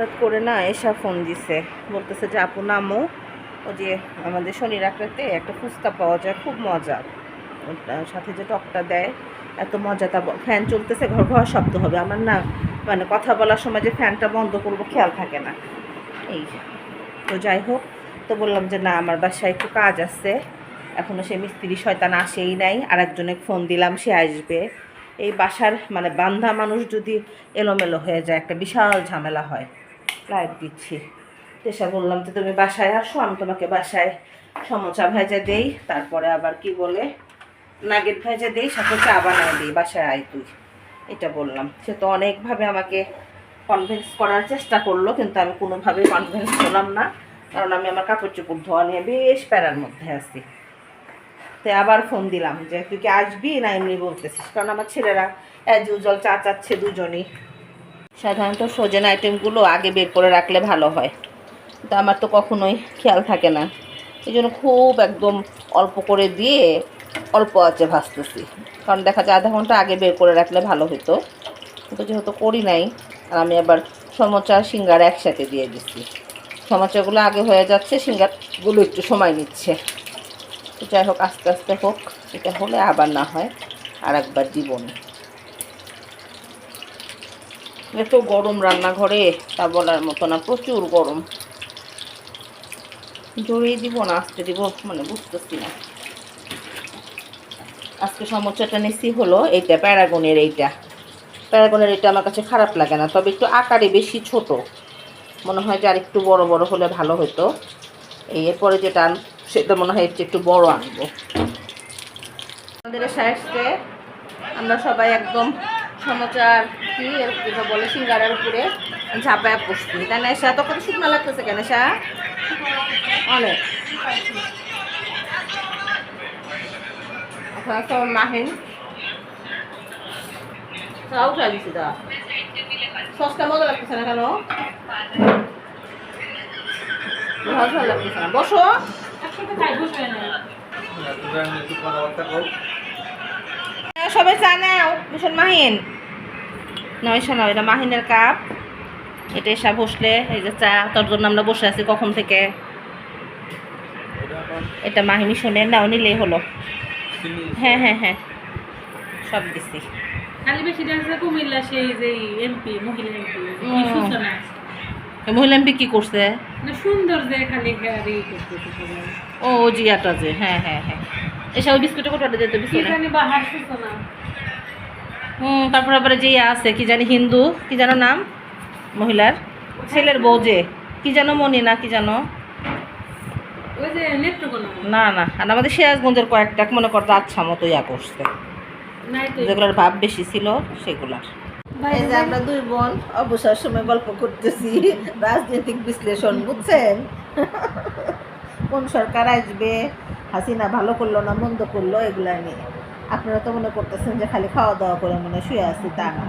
হঠাৎ করে না এসা ফোন দিছে। বলতেছে যে, আপু, নামো। ও যে আমাদের শনি রাখতে একটা ফুচকা পাওয়া যায়, খুব মজা। সাথে যে টকটা দেয়, এত মজা তা ফ্যান চলতেছে, ঘর ঘর শব্দ হবে। আমার না মানে কথা বলার সময় যে ফ্যানটা বন্ধ করব, খেয়াল থাকে না। এই তো যাই হোক, তো বললাম যে, না, আমার বাসায় একটু কাজ আছে। এখনও সে মিস্ত্রি শয়তান আসেই নাই। আর একজনে ফোন দিলাম, সে আসবে। এই বাসার মানে বান্ধা মানুষ যদি এলোমেলো হয়ে যায়, একটা বিশাল ঝামেলা হয়। লাইট দিচ্ছি। তেসা বললাম যে, তুমি বাসায় আসো, আমি তোমাকে বাসায় সমোচা ভেজে দেই, তারপরে আবার কি বলে, নাগেট ভেজে দেই, সাথে চা বানায় দিই, বাসায় আয় তুই। এটা বললাম। সে তো অনেকভাবে আমাকে কনভিন্স করার চেষ্টা করল, কিন্তু আমি কোনোভাবেই কনভিন্স হলাম না, কারণ আমি আমার কাপড় চোপড় ধোয়া নিয়ে বেশ প্যারার মধ্যে আছি। তো আবার ফোন দিলাম যে, তুই কি আসবি না এমনি বলতেছিস? কারণ আমার ছেলেরা অ্যাজ ইউজুয়াল চা চাচ্ছে দুজনই। সাধারণত সোজেন আইটেমগুলো আগে বের করে রাখলে ভালো হয়। কিন্তু আমার তো কখনোই খেয়াল থাকে না। এই জন্য খুব একদম অল্প করে দিয়ে অল্প আছে ভাজতেছি। কারণ দেখা যায় আধা ঘণ্টা আগে বের করে রাখলে ভালো হতো। কিন্তু যেহেতু করি নাই, আর আমি আবার সমোচা, সিঙ্গারা একসাথে দিয়ে দিচ্ছি সমোচাগুলো আগে হয়ে যাচ্ছে, সিঙ্গারগুলো একটু সময় নিচ্ছে। তো যাই হোক, আস্তে আস্তে হোক, এটা হলে আবার না হয় আর একবার দিব না এত গরম রান্নাঘরে, তা বলার মতো না, প্রচুর গরম। জোরেই দিব না, আসতে দিব মানে বুঝতেছি না। আজকে সমস্যাটা নিছি হলো এইটা, প্যারাগনের এইটা। প্যারাগনের এটা আমার কাছে খারাপ লাগে না, তবে একটু আকারে বেশি ছোট। মনে হয় যে আর একটু বড় বড় হলে ভালো হতো। এরপরে যেটা সেটা মনে হয় একটু বড় আনব। আমাদের সাইডে আমরা সবাই একদম সমাচার কি এর যেটা বলে সিঙ্গারার উপরে ঝাঁপায় পড়ছি। তাই না এসা তো কত শুকনো লাগতেছে কেন এসা অনেক। মাহিন। তাও উঠা দিছি দা সস্তা মজা লাগতেছে না কেন? ভালো লাগতেছে না। বসো। হ্যাঁ, সবাই চা নাও ভীষণ মাহিন। নয় শোনো এটা মাহিনের কাপ। এটা এসা বসলে এই যে চা তোর জন্য আমরা বসে আছি কখন থেকে? এটা মাহিনী শোনে নাও নিলেই হলো। হ্যাঁ হ্যাঁ হ্যাঁ। সব দিছি। খালি বেশি ডান্সে কুমিল্লা সেই যে এমপি মহিলা এমপি। সূচনা মহিলা এমপি কি করছে? মানে সুন্দর যে খালি গাড়ি করতেছে ও জিয়াটা যে হ্যাঁ হ্যাঁ হ্যাঁ। এসব বিস্কুটে কোটাটা যেতে কি বিস্কুট জানি বাহার সূচনা। তারপরে আবার যে আছে কি জানি হিন্দু কি জানো নাম? মহিলার। ছেলের বউ যে কি জানো মনি না কি জানো? ওই যে নেত্রকোনা না না আর আমাদের সিরাজগঞ্জের কয়েকটা মনে করতো আচ্ছা মতো ইয়া করছে। যেগুলোর ভাব বেশি ছিল সেগুলার। এই যে আমরা দুই বোন অবসর সময় গল্প করতেছি রাজনৈতিক বিশ্লেষণ বুঝছেন? কোন সরকার আসবে হাসিনা ভালো করল না মন্দ করল এগুলা নিয়ে। আপনারা তো মনে করতেছেন যে খালি খাওয়া দাওয়া করে মনে শুয়ে আছি তা না।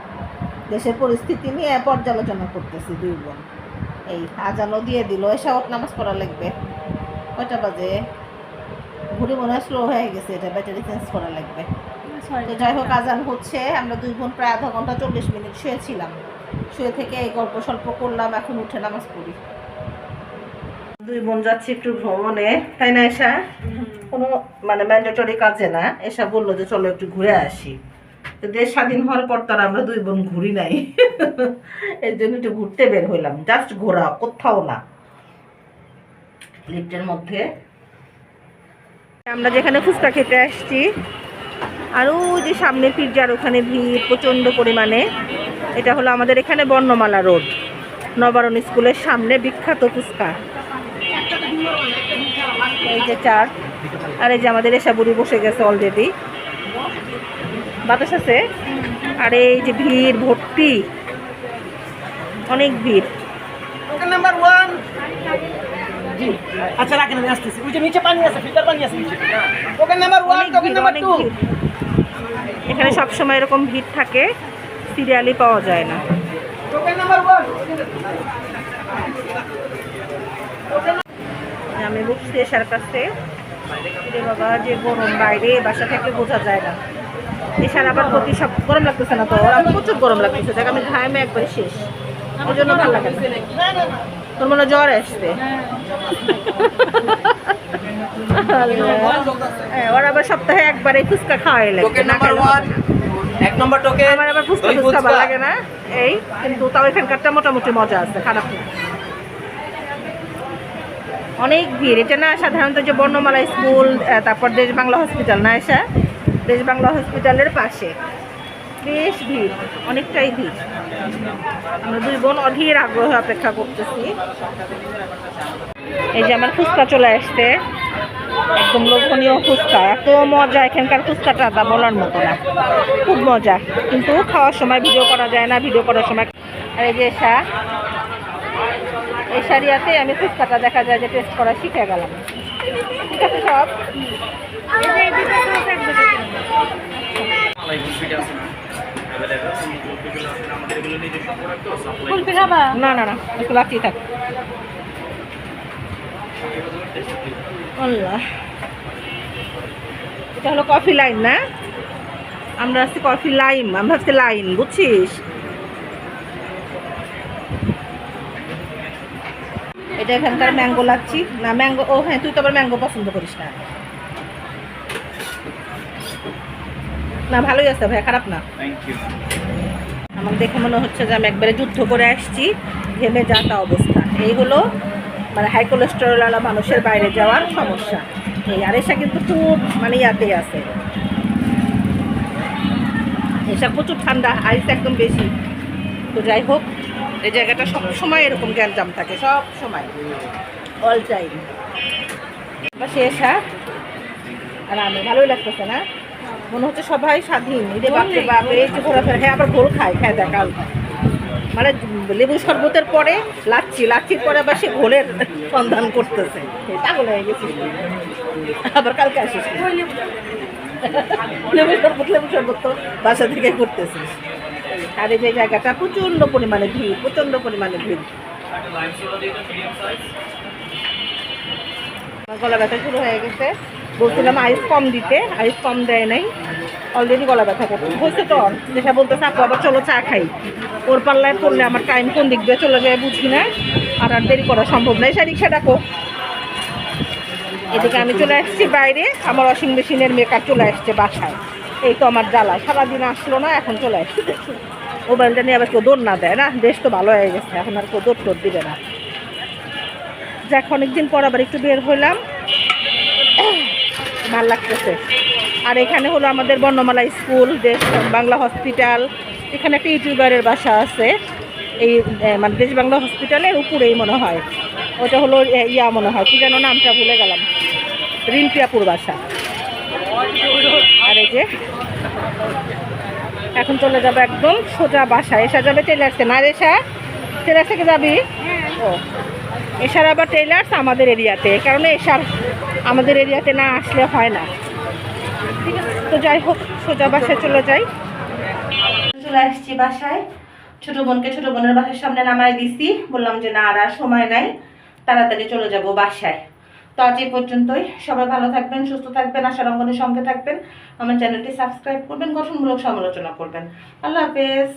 দেশের পরিস্থিতি নিয়ে পর্যালোচনা করতেছি দুই বোন। এই আজানও দিয়ে দিল এসব নামাজ পড়া লাগবে। কয়টা বাজে? ঘুরে মনে হয় স্লো হয়ে গেছে এটা ব্যাটারি চেঞ্জ করা লাগবে। তো যাই হোক আজান হচ্ছে আমরা দুই বোন প্রায় আধা ঘণ্টা চল্লিশ মিনিট শুয়েছিলাম। শুয়ে থেকে এই গল্প স্বল্প করলাম এখন উঠে নামাজ পড়ি। দুই বোন যাচ্ছি একটু ভ্রমণে, তাই না এসা কোনো মানে ম্যান্ডেটরি কাজে না। এসা বলল যে চলো একটু ঘুরে আসি। তো দেশ স্বাধীন হওয়ার পর তার আমরা দুই বোন ঘুরি নাই। এর জন্য একটু ঘুরতে বের হইলাম। জাস্ট ঘোরা, কোথাও না। লিফটের মধ্যে। আমরা যেখানে ফুচকা খেতে আসছি, আর ওই যে সামনে পিৎজার ওখানে ভিড় প্রচণ্ড পরিমাণে। এটা হলো আমাদের এখানে বর্ণমালা রোড। নবারণ স্কুলের সামনে বিখ্যাত ফুচকা। এই যে চার আর এই যে আমাদের এসা বুড়ি বসে গেছে অলরেডি বাতাস আছে? আর এই যে ভিড় ভর্তি। অনেক ভিড়। টোকেন নাম্বার ওয়ান আচ্ছা রাখেন আমি আসতেছি। ওই যে নিচে পানি আছে ফিল্টার পানি আছে নিচে। টোকেন নাম্বার ওয়ান অনেক টোকেন ভিড় নাম্বার টু ভিড়। এখানে সবসময় এরকম ভিড় থাকে সিরিয়ালি পাওয়া যায় না। টোকেন নাম্বার ওয়ান আমি বসছি এসার কাছে। রে বাবা যে গরম বাইরে বাসা থেকে বোঝা যায় না। এসার আবার প্রতি সব গরম লাগতেছে না তো আমার প্রচুর গরম লাগতেছে দেখ আমি ঘামে একবার শেষ। ওই জন্য ভালো লাগে তোর মনে জ্বর আসছে? হ্যাঁ, ওর আবার সপ্তাহে একবার এই ফুচকা খাওয়াই লাগে নাম্বার এক আমার আবার ফুচকা। ভালো লাগে না। এই কিন্তু তাও এখানকারটা মোটামুটি মজা আছে খারাপ না। অনেক ভিড়। এটা না সাধারণত যে বর্ণমালা স্কুল তারপর দেশ বাংলা হসপিটাল না এসা? দেশ বাংলা হসপিটালের পাশে। বেশ ভিড়, অনেকটাই ভিড়। আমরা দুই বোন অধীর আগ্রহে অপেক্ষা করতেছি। এই যে আমার ফুচকা চলে আসছে। একদম লোভনীয় ফুচকা। এত মজা, এখানকার ফুচকাটা তা বলার মতো না। খুব মজা। কিন্তু খাওয়ার সময় ভিডিও করা যায় না, ভিডিও করার সময় আর এই যে এসা এই সারিয়াতে আমি ফুচকাটা দেখা যায় যে টেস্ট করা শিখে গেলাম। ঠিক আছে সব? না না একটু লাচি থাক। এটা হলো কফি লাইন না? আমরা আছি কফি লাইম আমি ভাবছি লাইন বুঝছিস? এটা এখানকার ম্যাঙ্গো লাচ্ছি। না ম্যাঙ্গো ও হ্যাঁ তুই তো আবার ম্যাঙ্গো পছন্দ করিস না। না ভালোই আছে ভাই খারাপ না। আমার দেখে মনে হচ্ছে যে আমি একবারে যুদ্ধ করে আসছি ঘেমে যাতা অবস্থা। এই হলো মানে হাই কোলেস্টেরল মানুষের বাইরে যাওয়ার সমস্যা। এই আর এসা কিন্তু খুব মানে ইয়াতেই আছে। এসা প্রচুর ঠান্ডা আইস একদম বেশি। তো যাই হোক এই জায়গাটা সব সময় এরকম গ্যাঞ্জাম থাকে সব সময়। অল টাইম শেষ হ্যাঁ আর আমি ভালোই লাগতেছে না? মনে হচ্ছে সবাই স্বাধীন এই যে বাপরে বাপ এই যে ঘোরাফেরা হ্যাঁ আবার ঘোল খায় খায় দেখাল মানে লেবু শরবতের পরে লাচ্ছি লাচ্ছির পরে আবার সে ঘোলের সন্ধান করতেছে। পাগল হয়ে গেছি আবার কালকে আসিস। লেবু শরবত লেবু শরবত তো বাসা থেকে করতেছিস আর এই যে জায়গাটা, প্রচণ্ড পরিমাণে ভিড়, প্রচণ্ড পরিমাণে ভিড়। গলা ব্যথা শুরু হয়ে গেছে। বলছিলাম আইস কম দিতে আইস কম দেয় নাই। অলরেডি গলা ব্যথা করতে হয়েছে তো। যেটা বলতেছে, আপু, আবার চলো চা খাই। ওর পাল্লায় পড়লে আমার টাইম কোন দিক দিয়ে চলে যায় বুঝি না। আর আর দেরি করা সম্ভব নয় সে রিক্সা ডাকো। এদিকে আমি চলে আসছি বাইরে। আমার ওয়াশিং মেশিনের মেকআপ চলে আসছে বাসায়। এই তো আমার জ্বালা। সারাদিন আসলো না, এখন চলে আসছে। মোবাইলটা নিয়ে আবার কেউ দৌড় না দেয় না? দেশ তো ভালো হয়ে গেছে, এখন আর কেউ দৌড় টোর দিবে না। যাক, অনেকদিন পর আবার একটু বের হইলাম। ভালো লাগতেছে। আর এখানে হলো আমাদের বর্ণমালা স্কুল, দেশ, বাংলা হসপিটাল। এখানে একটা ইউটিউবারের বাসা আছে। এই মানে দেশ বাংলা হসপিটালের উপরেই মনে হয়। ওটা হলো ইয়া মনে হয়, কি যেন নামটা ভুলে গেলাম। রিম্পিয়াপুর বাসা। আর এই যে এখন চলে যাব একদম সোজা বাসা এসা যাবে টেলার্সে না রেসা টেলার্স থেকে যাবি? ও। এসার আবার টেলার্স আমাদের এরিয়াতে, কারণ এসার আমাদের এরিয়াতে না আসলে হয় না। ঠিক আছে তো যাই হোক, সোজা বাসায় চলে যাই। চলে আসছি বাসায়। ছোট বোনকে ছোট বোনের বাসার সামনে নামাই দিছি। বললাম যে, না আর সময় নাই। তাড়াতাড়ি চলে যাব বাসায়। তো আজ এই পর্যন্তই। সবাই ভালো থাকবেন, সুস্থ থাকবেন, আশা রঙ্গনের সঙ্গে থাকবেন। আমার চ্যানেলটি সাবস্ক্রাইব করবেন, গঠনমূলক সমালোচনা করবেন। আল্লাহ হাফেজ।